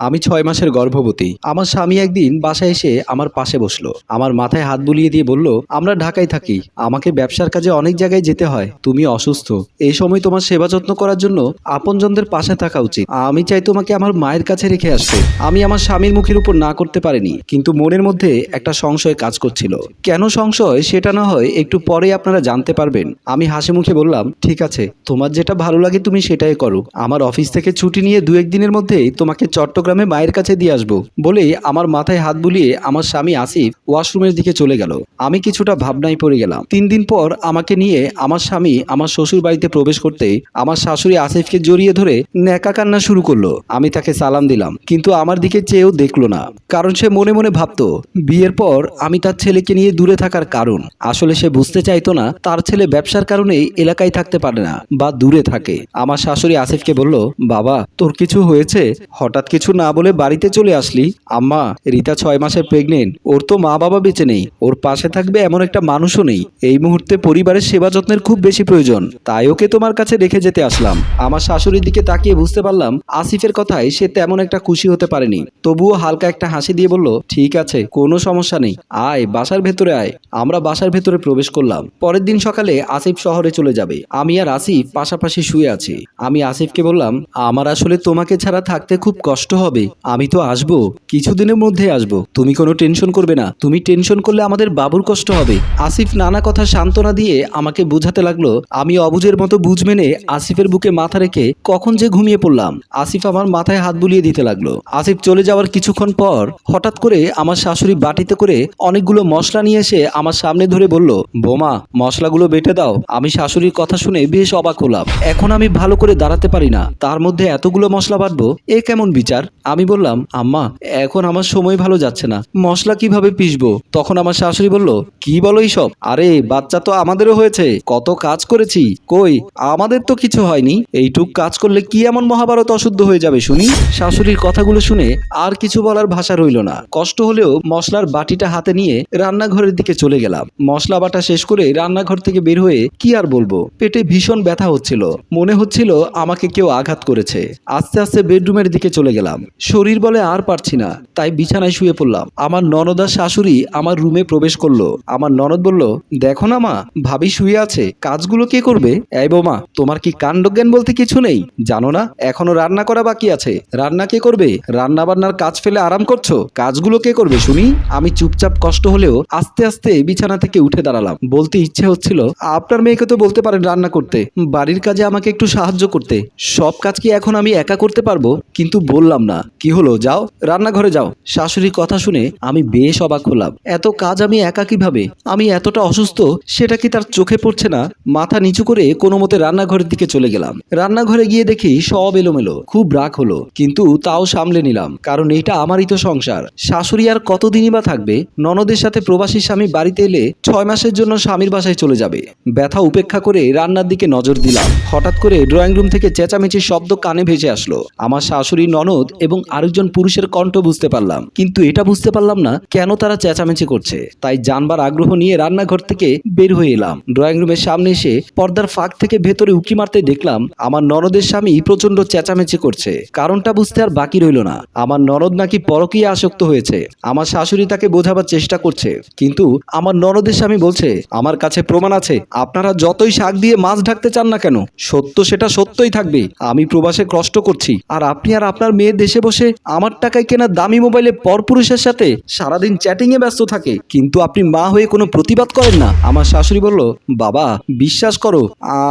আমি ছয় মাসের গর্ভবতী। আমার স্বামী একদিন বাসায় এসে আমার পাশে বসল। আমার মাথায় হাত বুলিয়ে দিয়ে বলল, আমরা ঢাকায় থাকি। আমাকে ব্যবসার কাজে অনেক জায়গায় যেতে হয়। তুমি অসুস্থ। এই সময় তোমার সেবা যত্ন করার জন্য আপনজনদের পাশে থাকা উচিত। আমি চাই তোমাকে আমার মায়ের কাছে রেখে আসতে। আমি আমার স্বামীর মুখের উপর না করতে পারিনি। কিন্তু মনের মধ্যে একটা সংশয় কাজ করছিল। কেন সংশয়? সেটা না হয় একটু পরে আপনারা জানতে পারবেন। আমি হাসি মুখে বললাম, ঠিক আছে। তোমার যেটা ভালো লাগে তুমি সেটাই করো। আমার অফিস থেকে ছুটি নিয়ে দু একদিনের মধ্যেই তোমাকে চট্টগ্রামে মায়ের কাছে দিয়ে আসব। বলে আমার মাথায় হাত বুলিয়ে আমার স্বামী আসিফ ওয়াশরুমের দিকে চলে গেল। আমি কিছুটা ভাবনায় পড়ে গেলাম। তিন দিন পর আমাকে নিয়ে আমার স্বামী আমার শ্বশুর বাড়িতে প্রবেশ করতে আমার শাশুড়ি আসিফকে জড়িয়ে ধরে ন্যাকা কান্না শুরু করল। আমি তাকে সালাম দিলাম, কিন্তু আমার দিকে চেয়েও দেখল না। কারণ সে মনে মনে ভাবতো, বিয়ের পর আমি তার ছেলেকে নিয়ে দূরে থাকার কারণ। আসলে সে বুঝতে চাইতো না, তার ছেলে ব্যবসার কারণে এলাকায় থাকতে পারে না বা দূরে থাকে। আমার শাশুড়ি আসিফকে বলল, বাবা, তোর কিছু হয়েছে? হঠাৎ কিছু না বলে বাড়িতে চলে আসলি? আম্মা, রিতা ছয় মাসের প্রেগনেন্ট ওর তো মা বাবা বেঁচে নেই। ওর পাশে থাকবে এমন একটা মানুষও নেই। এই মুহূর্তে পরিবারের সেবা যত্নের খুব বেশি প্রয়োজন। তাই ওকে তোমার কাছে রেখে যেতে আসলাম। আমার শাশুড়ির দিকে তাকিয়ে বুঝতে পারলাম, আসিফের কথায় সে তেমন একটা খুশি হতে পারেনি। তবুও হালকা একটা হাসি দিয়ে বলল, ঠিক আছে, কোনো সমস্যা নেই। আয়, বাসার ভেতরে আয়। আমরা বাসার ভেতরে প্রবেশ করলাম। পরের দিন সকালে আসিফ শহরে চলে যাবে। আমি আর আসিফ পাশাপাশি শুয়ে আছি। আমি আসিফকে বললাম, আমার আসলে তোমাকে ছাড়া থাকতে খুব কষ্ট হবে। আমি তো আসব। কিছুদিনের মধ্যে আসব। তুমি কোনো টেনশন করবে না। তুমি টেনশন করলে আমাদের বাবুর কষ্ট হবে। আসিফ নানা কথা সান্ত্বনা দিয়ে আমাকে বোঝাতে লাগল। আমি অবুজের মতো বুঝ মেনে আসিফের বুকে মাথা রেখে কখন যে ঘুমিয়ে পড়লাম। আসিফ আমার মাথায় হাত বুলিয়ে দিতে লাগল। আসিফ চলে যাওয়ার কিছুক্ষণ পর হঠাৎ করে আমার শাশুড়ি বাটিতে করে অনেকগুলো মশলা নিয়ে এসে আমার সামনে ধরে বলল, বোমা, মশলাগুলো বেটে দাও। আমি শাশুড়ির কথা শুনে বেশ অবাক হলাম। এখন আমি ভালো করে দাঁড়াতে পারি না। তার মধ্যে এতগুলো মশলা বাটবো, এ কেমন বিচার? আমি বললাম, আম্মা, এখন আমার সময় ভালো যাচ্ছে না। মশলা কীভাবে পিসবো তখন আমার শাশুড়ি বলল, কি বলো এইসব? আরে, বাচ্চা তো আমাদেরও হয়েছে। কত কাজ করেছি। কই, আমাদের তো কিছু হয়নি। এইটুক কাজ করলে কি এমন মহাভারত অশুদ্ধ হয়ে যাবে শুনি? শাশুড়ির কথাগুলো শুনে আর কিছু বলার ভাষা রইল না। কষ্ট হলেও মশলার বাটিটা হাতে নিয়ে রান্নাঘরের দিকে চলে গেলাম। মশলা বাটা শেষ করে রান্নাঘর থেকে বের হয়ে কি আর বলব? পেটে ভীষণ ব্যথা হচ্ছিল। মনে হচ্ছিল আমাকে কেউ আঘাত করেছে। আস্তে আস্তে বেডরুমের দিকে চলে গেলাম। শরীর বলে আর পারছি না, তাই বিছানায় শুয়ে পড়লাম। আমার ননদার শাশুড়ি আমার রুমে প্রবেশ করল। আমার ননদ বলল, দেখো না মা, ভাবি শুয়ে আছে, কাজগুলো কে করবে? এই বৌমা, তোমার কি কাণ্ডজ্ঞান বলতে কিছু নেই? জানো না, এখনও রান্না করা বাকি আছে। রান্না কে করবে? রান্না বান্নার কাজ ফেলে আরাম করছ? কাজগুলো কে করবে, শুনি? আমি চুপচাপ কষ্ট হলেও আস্তে আস্তে বিছানা থেকে উঠে দাঁড়ালাম। বলতে ইচ্ছে হচ্ছিল, আপনার মেয়েকে তো বলতে পারেন রান্না করতে, বাড়ির কাজে আমাকে একটু সাহায্য করতে। সব কাজ কি এখন আমি একা করতে পারব? কিন্তু বললাম না। কি হলো? যাও, রান্নাঘরে যাও। শাশুড়ির কথা শুনে আমি বেশ অবাক হলাম। এত কাজ আমি একা কীভাবে? আমি এতটা অসুস্থ, সেটা কি তার চোখে পড়ছে না? মাথা নিচু করে কোনো মতে রান্নাঘরের দিকে চলে গেলাম। রান্নাঘরে গিয়ে দেখি সব এলোমেলো, খুব রাগ হলো। কিন্তু তাও সামলে নিলাম, কারণ এটা আমারই তো সংসার। শাশুড়ি আর কতদিনই বা থাকবে? ননদের সাথে প্রবাসী স্বামী বাড়িতে এলে ছয় মাসের জন্য স্বামীর বাসায় চলে যাবে। ব্যথা উপেক্ষা করে রান্নার দিকে নজর দিলাম। হঠাৎ করে ড্রয়িং রুম থেকে চেঁচামেচির শব্দ কানে ভেসে আসলো। আমার শাশুড়ি ননদ এবং আরেকজন পুরুষের কণ্ঠ বুঝতে পারলাম। কিন্তু এটা বুঝতে পারলাম না কেন তারা চেঁচামেচি করছে। তাই জানবার আগ্রহ নিয়ে রান্নাঘর থেকে বের হয়ে এলাম। ড্রয়িং রুমের সামনে এসে পর্দার ফাঁক থেকে ভেতরে উকি মারতে দেখলাম, আমার ননদের স্বামী প্রচণ্ড চেঁচামেচি করছে। কারণটা বুঝতে আর বাকি রইল না। আমার ননদ নাকি পরকীয় আসক্ত হয়েছে। আমার শাশুড়ি তাকে বোঝাবার চেষ্টা করছে। কিন্তু আমার ননদের স্বামী বলছে, আমার কাছে প্রমাণ আছে। আপনারা যতই শাক দিয়ে মাছ ঢাকতে চান না কেন, সত্য সেটা সত্যই থাকবে। আমি প্রবাসে কষ্ট করছি। আর আপনি আর আপনার মেয়ে বসে আমার টাকায় কেনা দামি মোবাইলে পরপুরুষের সাথে সারাদিন চ্যাটিং এ ব্যস্ত থাকে। কিন্তু আপনি মা হয়ে কোনো প্রতিবাদ করেন না। আমার শাশুড়ি বলল, বাবা, বিশ্বাস করো,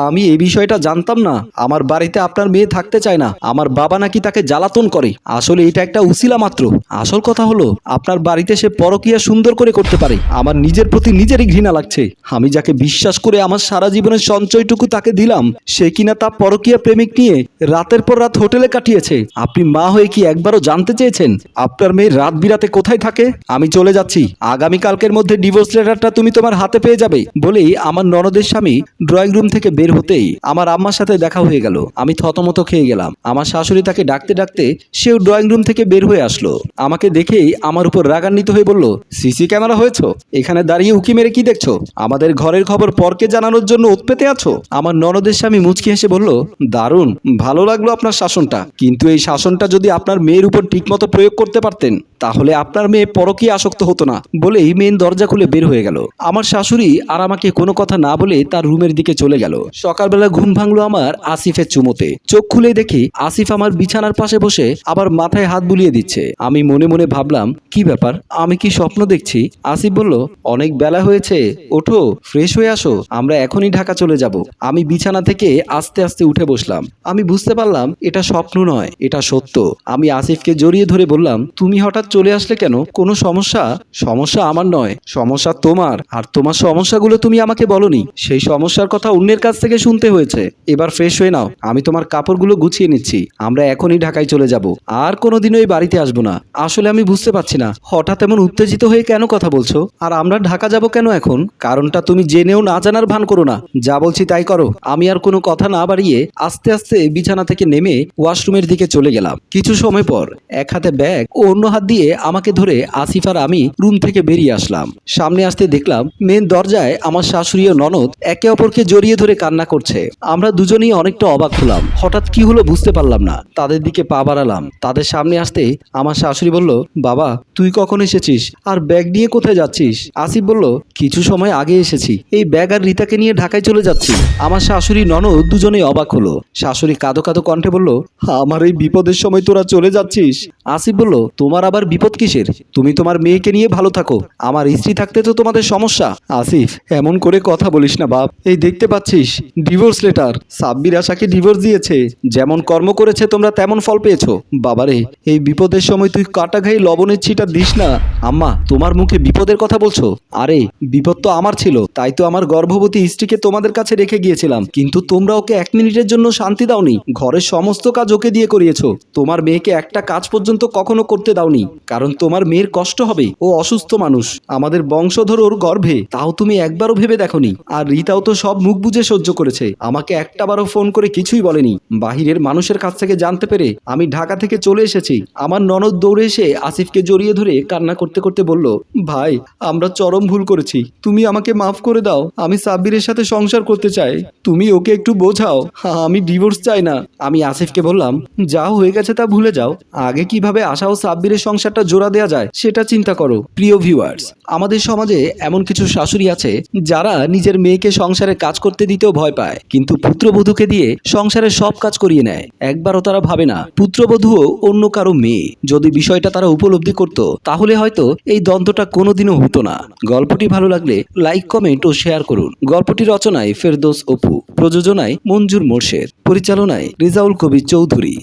আমি এই বিষয়টা জানতাম না। আমার বাড়িতে আপনার মেয়ে থাকতে চায় না। আমার বাবা নাকি তাকে জ্বালাতন করে। আসলে এটা একটা উসিলা মাত্র। আসল কথা হলো, আপনার বাড়িতে সে পরকিয়া সুন্দর করে করতে পারে। আমার নিজের প্রতি নিজেরই ঘৃণা লাগছে। আমি যাকে বিশ্বাস করে আমার সারা জীবনের সঞ্চয়টুকু তাকে দিলাম, সে কিনা তা পরকিয়া প্রেমিক নিয়ে রাতের পর রাত হোটেলে কাটিয়েছে। আপনি মা হয়ে কি একবারও জানতে চেয়েছেন? আপনার মেয়ে রাত বিরাতে কোথায় থাকে? আমি চলে যাচ্ছি। আগামী কালকের মধ্যে ডিভোর্স লেটারটা তুমি তোমার হাতে পেয়ে যাবে বলেই আমার ননদের স্বামী ড্রয়িং রুম থেকে বের হতেই আমার আম্মার সাথে দেখা হয়ে গেল। আমি থতমত খেয়ে গেলাম। আমার শাশুড়ি তাকে ডাকতে ডাকতে সেও ড্রয়িং রুম থেকে বের হয়ে আসলো। আমাকে দেখেই আমার উপর রাগান্বিত হয়ে বলল, সিসি ক্যামেরা হয়েছো? এখানে দাঁড়িয়ে উকি মেরে কি দেখছ? আমাদের ঘরের খবর পরকে জানানোর জন্য উৎপেতে আছো? আমার ননদের স্বামী মুচকি হেসে বলল, দারুণ, ভালো লাগল আপনার শাসনটা। কিন্তু এই শাসনটা যদি আপনার মেয়ের উপর ঠিকমতো প্রয়োগ করতে পারতেন, তাহলে আপনার মেয়ে পরকীয় আসক্ত হতো না বলেই মেন দরজা খুলে বের হয়ে গেল। আমার শাশুড়ি আর আমাকে কোনো কথা না বলে তার রুমের দিকে চলে গেল। সকালবেলা ঘুম ভাঙলো আমার আসিফের চুমোতে। চোখ খুলে দেখি আসিফ আমার বিছানার পাশে বসে আবার মাথায় হাত বুলিয়ে দিচ্ছে। আমি মনে মনে ভাবলাম, কি ব্যাপার? আমি কি স্বপ্ন দেখছি? আসিফ বলল, অনেক বেলা হয়েছে। ওঠো, ফ্রেশ হয়ে আসো। আমরা এখনই ঢাকা চলে যাব। আমি বিছানা থেকে আস্তে আস্তে উঠে বসলাম। আমি বুঝতে পারলাম, এটা স্বপ্ন নয়, এটা সত্য। আমি আসিফকে জড়িয়ে ধরে বললাম, তুমি হঠাৎ চলে আসলে কেন? কোনো সমস্যা? সমস্যা আমার নয়, সমস্যা তোমার, আর তোমার সমস্যাগুলো তুমি আমাকে বলনি। সেই সমস্যার কথা অন্যের কাছ থেকে শুনতে হয়েছে। এবার ফ্রেশ হয়ে নাও, আমি তোমার কাপড়গুলো গুছিয়ে নিচ্ছি, আমরা এখনই ঢাকায় চলে যাব। আর কোনোদিনও এই বাড়িতে আসব না। আসলে আমি বুঝতে পারছি না, হঠাৎ এমন উত্তেজিত হয়ে কেন কথা বলছো? আর আমরা ঢাকা যাব কেন এখন? কারণটা তুমি জেনেও না জানার ভান করো না। যা বলছি তাই করো। আমি আর কোনো কথা না বাড়িয়ে আস্তে আস্তে বিছানা থেকে নেমে ওয়াশরুমের দিকে চলে গেলাম। কিছু সময় পর এক হাতে ব্যাগ ও অন্য হাত দিয়ে আমাকে ধরে আসিফ আর আমি রুম থেকে বেরিয়ে আসলাম। সামনে আসতে দেখলাম মেন দরজায় আমার শাশুড়ি ও ননদ একে অপরকে জড়িয়ে ধরে কান্না করছে। আমরা দুজনেই অনেকটা অবাক হলাম। হঠাৎ কি হলো বুঝতে পারলাম না। তাদের দিকে পা বাড়ালাম। তাদের সামনে আসতে আমার শাশুড়ি বলল, বাবা, তুই কখন এসেছিস? আর ব্যাগ নিয়ে কোথায় যাচ্ছিস? আসিফ বলল, কিছু সময় আগে এসেছি। এই ব্যাগ আর রিতাকে নিয়ে ঢাকায় চলে যাচ্ছি। আমার শাশুড়ি ননদ দুজনেই অবাক হলো। শাশুড়ি কাঁদো কাঁদো কণ্ঠে বলল, আমার এই বিপদের সময় তোরা চলে যাচ্ছিস? আসিফ বলল, তোমার আবার বিপদ কিসের? তুমি তোমার মেয়েকে নিয়ে ভালো থাকো। আমার স্ত্রী থাকতে তো তোমাদের সমস্যা। আসিফ, এমন করে কথা বলিস না বাপ। এই দেখতে পাচ্ছিস ডিভোর্স লেটার সাব্বির আশাকে ডিভোর্স দিয়েছে। যেমন কর্ম করেছে তোমরা তেমন ফল পেয়েছ। বাবারে, এই বিপদের সময় তুই কাটা ঘাই লবণের ছিটা দিস না। আম্মা, তোমার মুখে বিপদের কথা বলছো? আরে, বিপদ তো আমার ছিল। তাই তো আমার গর্ভবতী স্ত্রীকে তোমাদের কাছে রেখে গিয়েছিলাম। কিন্তু তোমরা ওকে এক মিনিটের জন্য শান্তি দাওনি। ঘরের সমস্ত কাজ ওকে দিয়ে করিয়েছো। তোমার মেয়েকে একটা কাজ পর্যন্ত কখনো করতে দাওনি। কারণ তোমার মেয়ের কষ্ট হবে। ও অসুস্থ মানুষ। আমাদের বংশধর ওর গর্ভে। তাও তুমি একবারও ভেবে দেখোনি। আর রিতাও তো সব মুখ বুঝে সহ্য করেছে। আমাকে একটাবারও ফোন করে কিছুই বলেনি। বাহিরের মানুষের কাছ থেকে জানতে পেরে আমি ঢাকা থেকে চলে এসেছি। আমার ননদ দৌড়ে এসে আসিফকে জড়িয়ে ধরে কান্না করতে করতে বলল, ভাই, আমরা চরম ভুল করেছি। তুমি আমাকে মাফ করে দাও। আমি সাব্বিরের সাথে সংসার করতে চাই। তুমি ওকে একটু বোঝাও। আমি ডিভোর্স চাই না। আমি আসিফকে বললাম, যা হয়ে গেছে তা ভুলে যাও। আগে কীভাবে আশা ও সাব্বিরের সংসারটা জোড়া দেওয়া যায়, সেটা চিন্তা করো। প্রিয় ভিউয়ার্স আমাদের সমাজে এমন কিছু শাশুড়ি আছে, যারা নিজের মেয়েকে সংসারে কাজ করতে দিতেও ভয় পায়, কিন্তু পুত্রবধূকে দিয়ে সংসারের সব কাজ করিয়ে নেয়। একবারও তারা ভাবে না, পুত্রবধূও অন্য কারও মেয়ে। যদি বিষয়টা তারা উপলব্ধি করত, তাহলে হয়তো এই দ্বন্দ্বটা কোনোদিনও হতো না। গল্পটি ভালো লাগলে লাইক, কমেন্ট ও শেয়ার করুন। গল্পটি রচনায় ফেরদোস অপু, প্রযোজনায় মঞ্জুর মোর্শেদ, পরিচালনায় রেজাউল কবির চৌধুরী।